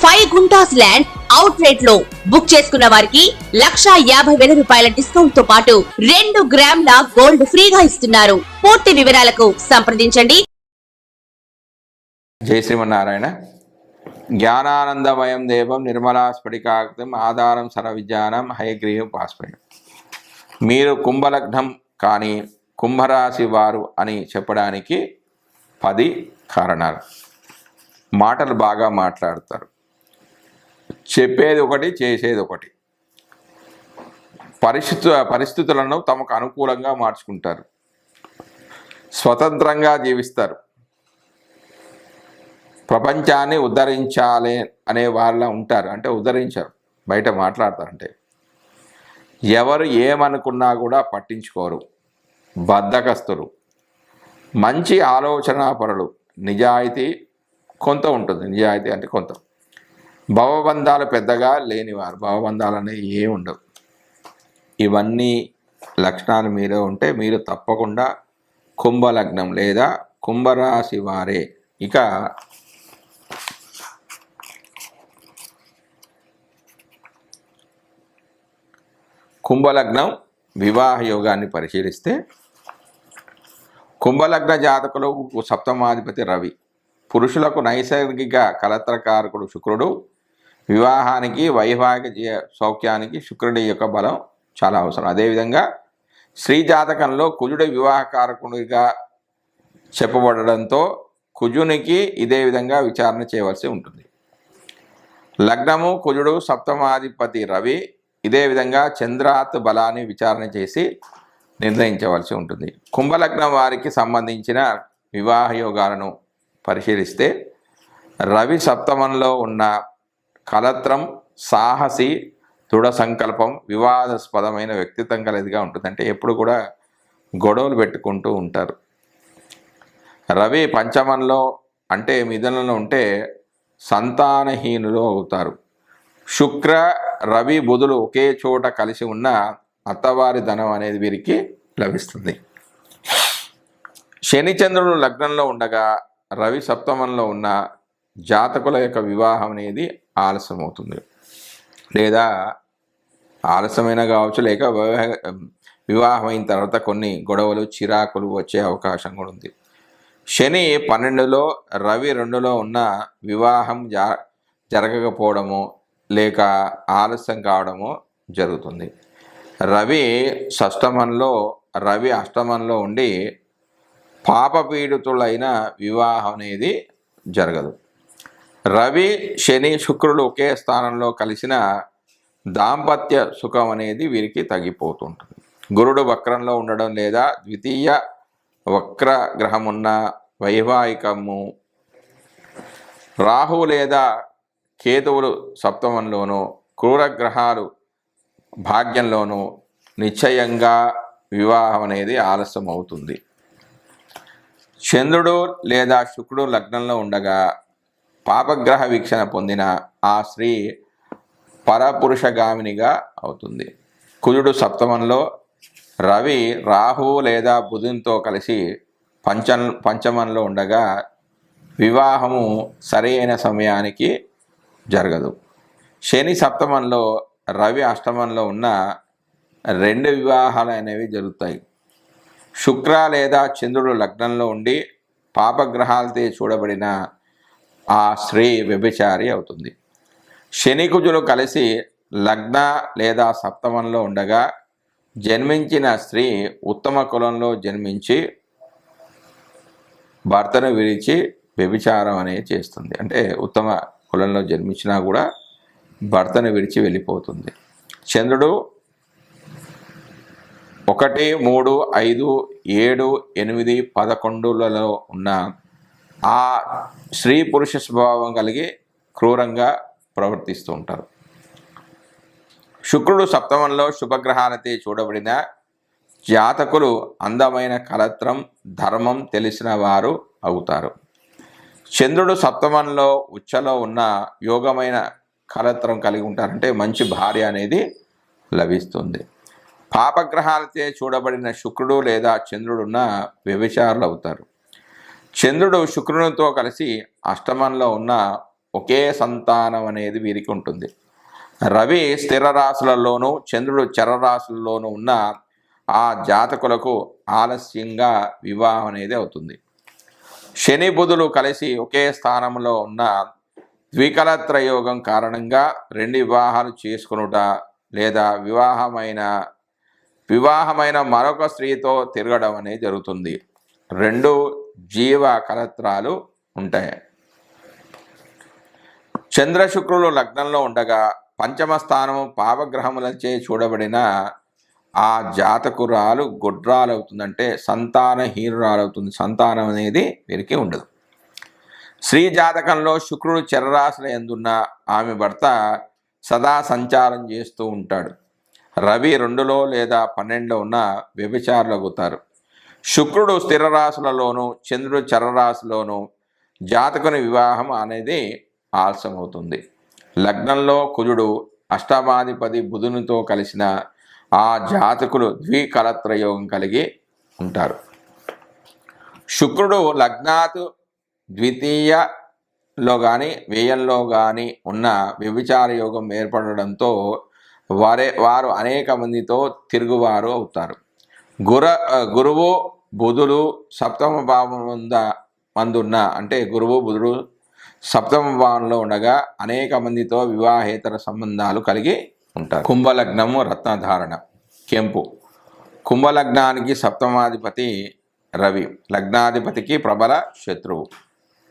Five guntas land out రేట్లో book చేసుకున్న వారికి లక్ష యాభై వేల రూపాయల డిస్కౌంట్తో పాటు రెండు గ్రాముల గోల్డ్ ఫ్రీగా ఇస్తున్నారు. పూర్తి వివరాలకు సంప్రదించండి. జై శ్రీమన్నారాయణ. జ్ఞానానందమయం దేవం నిర్మలా స్ఫటికాకృతం ఆధారం సర్వవిజ్ఞానం హయగ్రీవం పాస్పయం మీరు కుంభలగ్నం కానీ కుంభరాశి వారు అని చెప్పడానికి పది కారణాలు. మాటలు బాగా మాట్లాడతారు. చెప్పేది ఒకటి చేసేది ఒకటి పరిస్థితు పరిస్థితులను తమకు అనుకూలంగా మార్చుకుంటారు. స్వతంత్రంగా జీవిస్తారు. ప్రపంచాన్ని ఉద్ధరించాలి అనే వాళ్ళ ఉంటారు. అంటే ఉద్ధరించారు. బయట మాట్లాడతారంటే. ఎవరు ఏమనుకున్నా కూడా పట్టించుకోరు. బద్ధకస్తులు. మంచి ఆలోచనాపరులు. నిజాయితీ కొంత ఉంటుంది. నిజాయితీ అంటే కొంత. భవబంధాలు పెద్దగా లేనివారు. భవబంధాలు అనేవి ఏ ఉండవు. ఇవన్నీ లక్షణాలు మీలో ఉంటే మీరు తప్పకుండా కుంభలగ్నం లేదా కుంభరాశి వారే. ఇక కుంభలగ్నం వివాహ యోగాన్ని పరిశీలిస్తే కుంభలగ్న జాతకులకు సప్తమాధిపతి రవి. పురుషులకు నైసర్గిక కలత్రకారకుడు శుక్రుడు వివాహానికి వైవాహిక సౌఖ్యానికి శుక్రుడి యొక్క బలం చాలా అవసరం. అదేవిధంగా స్త్రీ జాతకంలో కుజుడు వివాహకారకుడిగా చెప్పబడడంతో కుజునికి ఇదే విధంగా విచారణ చేయవలసి ఉంటుంది. లగ్నము కుజుడు సప్తమాధిపతి రవి ఇదే విధంగా చంద్రాత్ బలాన్ని విచారణ చేసి నిర్ణయించవలసి ఉంటుంది. కుంభలగ్నం వారికి సంబంధించిన వివాహ యోగాలను పరిశీలిస్తే రవి సప్తమంలో ఉన్న కలత్రం సాహసి దృఢ సంకల్పం వివాదాస్పదమైన వ్యక్తిత్వం కలిదిగా ఉంటుంది. అంటే ఎప్పుడు కూడా గొడవలు పెట్టుకుంటూ ఉంటారు. రవి పంచమంలో అంటే మిథునంలో ఉంటే సంతానహీనులు అవుతారు. శుక్ర రవి బుధులు ఒకే చోట కలిసి ఉన్న అత్తవారి ధనం అనేది వీరికి లభిస్తుంది. శనిచంద్రుడు లగ్నంలో ఉండగా రవి సప్తమంలో ఉన్న జాతకుల యొక్క వివాహం అనేది ఆలస్యం అవుతుంది లేదా ఆలస్యమైన కావచ్చు లేక వివాహ- వివాహం అయిన తర్వాత కొన్ని గొడవలు చిరాకులు వచ్చే అవకాశం కూడా ఉంది. శని పన్నెండులో రవి రెండులో ఉన్న వివాహం జా జరగకపోవడము లేక ఆలస్యం కావడము జరుగుతుంది. రవి షష్టమంలో రవి అష్టమంలో ఉండి పాపపీడితులైన వివాహం అనేది జరగదు. రవి శని శుక్రుడు ఒకే స్థానంలో కలిసిన దాంపత్య సుఖం అనేది వీరికి తగ్గిపోతుంటుంది. గురుడు వక్రంలో ఉండడం లేదా ద్వితీయ వక్ర గ్రహం ఉన్న వైవాహికము రాహు లేదా కేతువులు సప్తమంలోనూ క్రూర గ్రహాలు భాగ్యంలోనూ నిశ్చయంగా వివాహం అనేది ఆలస్యం అవుతుంది చంద్రుడు లేదా శుక్రుడు లగ్నంలో ఉండగా పాపగ్రహ వీక్షణ పొందిన ఆ స్త్రీ పరపురుషగామినిగా అవుతుంది. కుజుడు సప్తమంలో రవి రాహువు లేదా బుధునితో కలిసి పంచ పంచమంలో ఉండగా వివాహము సరైన సమయానికి జరగదు. శని సప్తమంలో రవి అష్టమంలో ఉన్న రెండు వివాహాలు అనేవి జరుగుతాయి. శుక్ర లేదా చంద్రుడు లగ్నంలో ఉండి పాపగ్రహాలతో చూడబడిన ఆ స్త్రీ వ్యభిచారి అవుతుంది. శని కుజులు కలిసి లగ్న లేదా సప్తమంలో ఉండగా జన్మించిన స్త్రీ ఉత్తమ కులంలో జన్మించి భర్తను విరిచి వ్యభిచారం అనేది చేస్తుంది. అంటే ఉత్తమ కులంలో జన్మించినా కూడా భర్తను విడిచి వెళ్ళిపోతుంది. చంద్రుడు ఒకటి మూడు ఐదు ఏడు ఎనిమిది పదకొండులలో ఉన్న ఆ స్త్రీ పురుష స్వభావం కలిగి క్రూరంగా ప్రవర్తిస్తూ ఉంటారు. శుక్రుడు సప్తమంలో శుభగ్రహాలతో చూడబడిన జాతకులు అందమైన కలత్రం ధర్మం తెలిసిన వారు అవుతారు. చంద్రుడు సప్తమంలో ఉచ్చలో ఉన్న యోగమైన కలత్రం కలిగి ఉంటారంటే మంచి భార్య అనేది లభిస్తుంది. పాపగ్రహాలచే చూడబడిన శుక్రుడు లేదా చంద్రుడున్న వ్యభిచారులు అవుతారు. చంద్రుడు శుక్రునితో కలిసి అష్టమంలో ఉన్న ఒకే సంతానం అనేది వీరికి ఉంటుంది. రవి స్థిర రాశులలోనూ చంద్రుడు చరరాశులలోనూ ఉన్న ఆ జాతకులకు ఆలస్యంగా వివాహం అనేది అవుతుంది. శని బుధులు కలిసి ఒకే స్థానంలో ఉన్న ద్వికలత్రయోగం కారణంగా రెండు వివాహాలు చేసుకునుట లేదా వివాహమైన వివాహమైన మరొక స్త్రీతో తిరగడం అనేది జరుగుతుంది. రెండు జీవ కలత్రాలు ఉంటాయి. చంద్రశుక్రులు లగ్నంలో ఉండగా పంచమ స్థానము పావగ్రహములచే చూడబడిన ఆ జాతకురాలు గుడ్రాలు సంతానహీనురాలవుతుంది సంతానం అనేది వీరికి ఉండదు. స్త్రీ జాతకంలో శుక్రుడు చరరాశుల ఎందున్న ఆమె భర్త సదా సంచారం చేస్తూ ఉంటాడు. రవి రెండులో లేదా పన్నెండులో ఉన్న వ్యభిచారులు అవుతారు శుక్రుడు స్థిర రాశులలోను చంద్రుడు చరరాశిలోను జాతకుని వివాహం అనేది ఆలస్యం అవుతుంది లగ్నంలో కుజుడు అష్టమాధిపతి బుధునితో కలిసిన ఆ జాతకులు ద్వికలత్రయోగం కలిగి ఉంటారు. శుక్రుడు లగ్నాతు ద్వితీయలో కానీ వ్యయంలో కానీ ఉన్న వ్యభిచార యోగం ఏర్పడడంతో వారే వారు అనేక మందితో తిరుగువారు అవుతారు. గుర గురువు బుధుడు సప్తమ భావం ఉంద మందున్న అంటే గురువు బుధుడు సప్తమ భావంలో ఉండగా అనేక మందితో వివాహేతర సంబంధాలు కలిగి ఉంటారు. కుంభలగ్నము రత్నధారణ కెంపు. కుంభలగ్నానికి సప్తమాధిపతి రవి లగ్నాధిపతికి ప్రబల శత్రువు.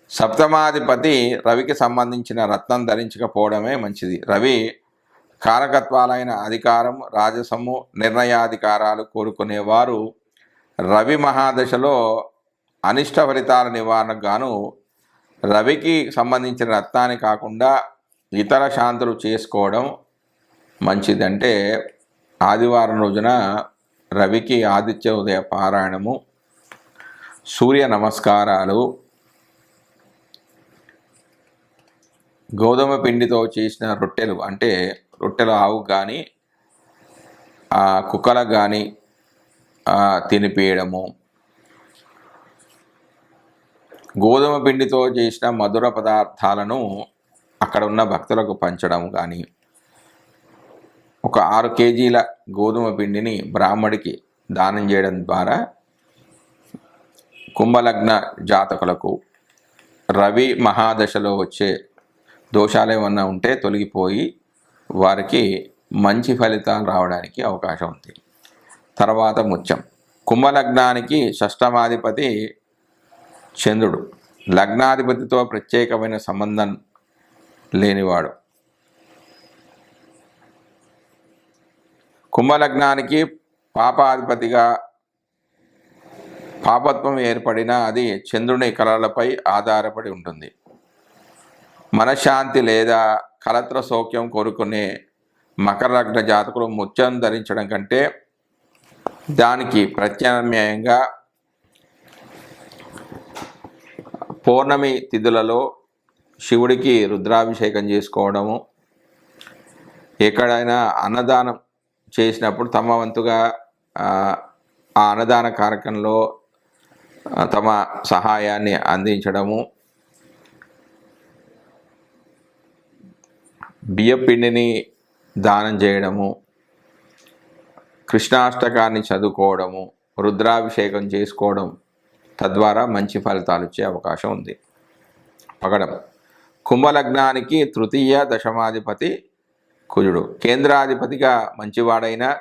సప్తమాధిపతి రవికి సంబంధించిన రత్నం ధరించకపోవడమే మంచిది. రవి కారకత్వాలైన అధికారం రాజసము నిర్ణయాధికారాలు కోరుకునేవారు రవి మహాదశలో అనిష్ట ఫలితాల నివారణకు గాను రవికి సంబంధించిన రత్నాన్ని కాకుండా ఇతర శాంతులు చేసుకోవడం మంచిదంటే ఆదివారం రోజున రవికి ఆదిత్య ఉదయ పారాయణము. సూర్య నమస్కారాలు. గోధుమ పిండితో చేసిన రొట్టెలు అంటే రొట్టెలు ఆవు కానీ కుక్కలకు కానీ తినిపేయడము గోధుమ పిండితో చేసిన మధుర పదార్థాలను అక్కడ ఉన్న భక్తులకు పంచడం కానీ ఒక ఆరు కేజీల గోధుమ పిండిని బ్రాహ్మడికి దానం చేయడం ద్వారా కుంభలగ్న జాతకులకు రవి మహాదశలో వచ్చే దోషాలు ఏమన్నా ఉంటే తొలగిపోయి వారికి మంచి ఫలితాలు రావడానికి అవకాశం ఉంది. తర్వాత ముత్యం. కుంభలగ్నానికి షష్టమాధిపతి చంద్రుడు. లగ్నాధిపతితో ప్రత్యేకమైన సంబంధం లేనివాడు. కుంభలగ్నానికి పాపాధిపతిగా పాపత్వం ఏర్పడిన అది చంద్రుని కళలపై ఆధారపడి ఉంటుంది. మనశ్శాంతి లేదా కలత్ర సౌఖ్యం కోరుకునే మకర లగ్న జాతకులు ముత్యం ధరించడం కంటే దానికి ప్రత్యామ్నాయంగా పౌర్ణమి తిథులలో శివుడికి రుద్రాభిషేకం చేసుకోవడము ఎక్కడైనా అన్నదానం చేసినప్పుడు తమ వంతుగా ఆ అన్నదాన కార్యక్రమంలో తమ సహాయాన్ని అందించడము బియ్యపిండిని దానం చేయడము కృష్ణాష్టకాన్ని చదువుకోవడము రుద్రాభిషేకం చేసుకోవడం తద్వారా మంచి ఫలితాలు వచ్చే అవకాశం ఉంది. పగడం. కుంభలగ్నానికి తృతీయ దశమాధిపతి కుజుడు. కేంద్రాధిపతిగా మంచివాడైన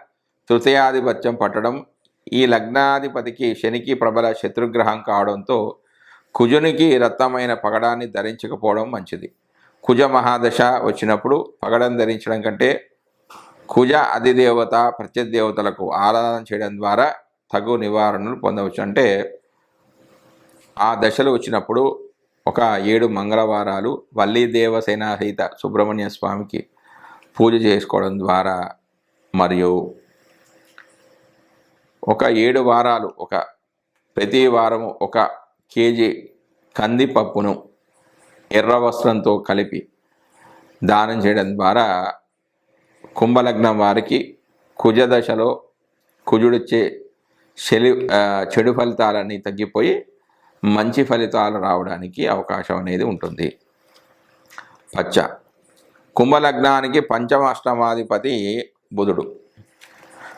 తృతీయాధిపత్యం పట్టడం ఈ లగ్నాధిపతికి శనికి ప్రబల శత్రుగ్రహం కావడంతో కుజునికి రత్నమైన పగడాన్ని ధరించకపోవడం మంచిది. కుజ మహాదశ వచ్చినప్పుడు పగడం ధరించడం కంటే కుజ అధిదేవత ప్రత్యదేవతలకు ఆరాధన చేయడం ద్వారా తగు నివారణలు పొందవచ్చు. అంటే ఆ దశలు వచ్చినప్పుడు ఒక ఏడు మంగళవారాలు వల్లీ దేవసేన సహిత సుబ్రహ్మణ్య స్వామికి పూజ చేసుకోవడం ద్వారా మరియు ఒక ఏడు వారాలు ఒక ప్రతి వారము ఒక కేజీ కందిపప్పును ఎర్ర వస్త్రంతో కలిపి దానం చేయడం ద్వారా కుంభలగ్నం వారికి కుజదశలో కుజుడిచ్చే చెలి చెడు ఫలితాలన్నీ తగ్గిపోయి మంచి ఫలితాలు రావడానికి అవకాశం అనేది ఉంటుంది. పచ్చ. కుంభలగ్నానికి పంచమ అష్టమాధిపతి బుధుడు.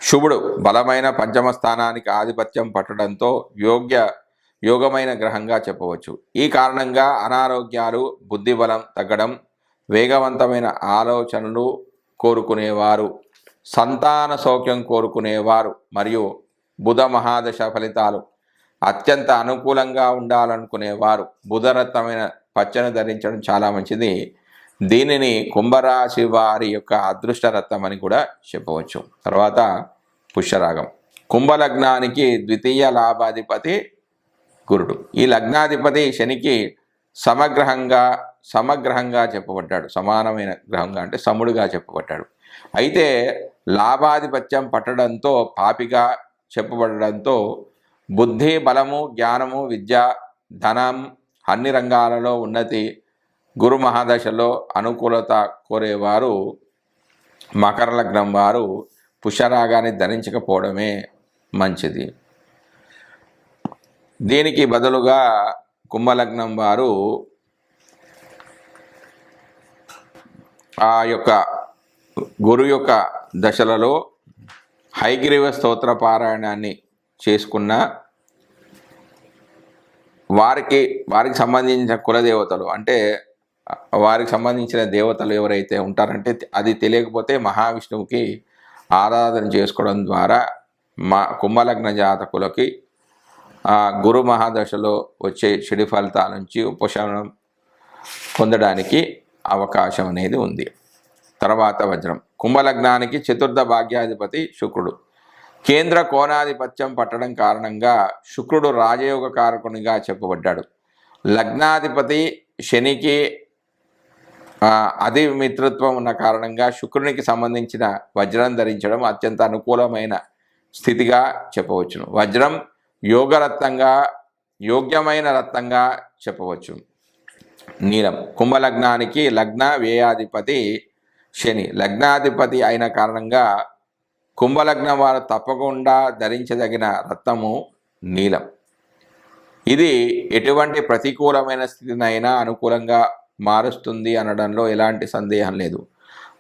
శుభుడు బలమైన పంచమ స్థానానికి ఆధిపత్యం పట్టడంతో యోగ్య యోగమైన గ్రహంగా చెప్పవచ్చు. ఈ కారణంగా అనారోగ్యాలు బుద్ధిబలం తగ్గడం వేగవంతమైన ఆలోచనలు కోరుకునేవారు సంతాన సౌఖ్యం కోరుకునేవారు మరియు బుధ మహాదశ ఫలితాలు అత్యంత అనుకూలంగా ఉండాలనుకునేవారు. బుధరత్నమైన పచ్చని ధరించడం చాలా మంచిది. దీనిని కుంభరాశి వారి యొక్క అదృష్ట రత్నం అని కూడా చెప్పవచ్చు. తర్వాత పుష్యరాగం. కుంభలగ్నానికి ద్వితీయ లాభాధిపతి గురుడు. ఈ లగ్నాధిపతి శనికి సమగ్రహంగా సమగ్రహంగా చెప్పబడ్డాడు. సమానమైన గ్రహంగా అంటే సముడుగా చెప్పబడ్డాడు. అయితే లాభాధిపత్యం పట్టడంతో పాపిగా చెప్పబడడంతో బుద్ధి బలము జ్ఞానము విద్య ధనం అన్ని రంగాలలో ఉన్నతి గురు మహాదశలో అనుకూలత కోరేవారు మకర లగ్నం వారు పుష్యరాగాన్ని ధరించకపోవడమే మంచిది. దీనికి బదులుగా కుంభలగ్నం వారు ఆ యొక్క గురు యొక్క దశలలో హైగ్రీవ స్తోత్ర పారాయణాన్ని చేసుకున్న వారికి వారికి సంబంధించిన కులదేవతలు అంటే వారికి సంబంధించిన దేవతలు ఎవరైతే ఉంటారంటే అది తెలియకపోతే మహావిష్ణువుకి ఆరాధన చేసుకోవడం ద్వారా మా కుంభలగ్న జాతకులకి గురు మహాదశలో వచ్చే చెడు ఫలితాల నుంచి ఉపశమనం పొందడానికి అవకాశం అనేది ఉంది. తర్వాత వజ్రం. కుంభలగ్నానికి చతుర్థ భాగ్యాధిపతి శుక్రుడు. కేంద్ర కోణాధిపత్యం పట్టడం కారణంగా శుక్రుడు రాజయోగ కారకునిగా చెప్పబడ్డాడు. లగ్నాధిపతి శనికి ఆ, అతి మిత్రత్వం ఉన్న కారణంగా శుక్రునికి సంబంధించిన వజ్రం ధరించడం అత్యంత అనుకూలమైన స్థితిగా చెప్పవచ్చును. వజ్రం యోగరత్నంగా యోగ్యమైన రత్నంగా చెప్పవచ్చు. నీలం కుంభలగ్నానికి లగ్న వ్యయాధిపతి శని. లగ్నాధిపతి అయిన కారణంగా కుంభలగ్నం వారు తప్పకుండా ధరించదగిన రత్నము నీలం. ఇది ఎటువంటి ప్రతికూలమైన స్థితినైనా అనుకూలంగా మారుస్తుంది అనడంలో ఎలాంటి సందేహం లేదు.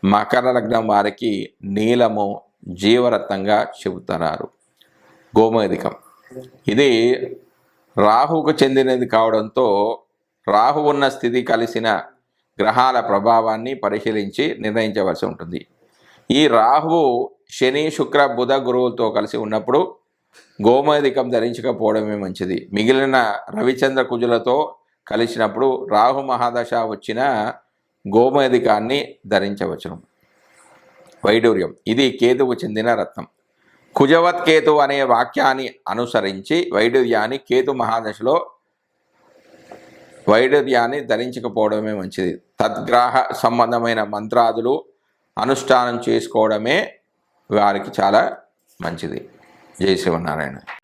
మకర లగ్నం వారికి నీలము జీవరత్నంగా చెబుతున్నారు. గోమేధికం ఇది రాహుకు చెందినది కావడంతో రాహు ఉన్న స్థితి కలిసిన గ్రహాల ప్రభావాన్ని పరిశీలించి నిర్ణయించవలసి ఉంటుంది. ఈ రాహువు శని శుక్ర బుధ గురువులతో కలిసి ఉన్నప్పుడు గోమేధికం ధరించకపోవడమే మంచిది. మిగిలిన రవిచంద్ర కుజులతో కలిసినప్పుడు రాహు మహాదశ వచ్చిన గోమేధికాన్ని ధరించవచ్చును. వైడూర్యం. ఇది కేతువు చెందిన రత్నం. కుజవత్ కేతు అనే వాక్యాన్ని అనుసరించి వైడూర్యాన్ని కేతు మహాదశలో వైడూర్యాన్ని ధరించకపోవడమే మంచిది. తద్గ్రాహ సంబంధమైన మంత్రాదులు అనుష్ఠానం చేసుకోవడమే వారికి చాలా మంచిది. జై శివనారాయణ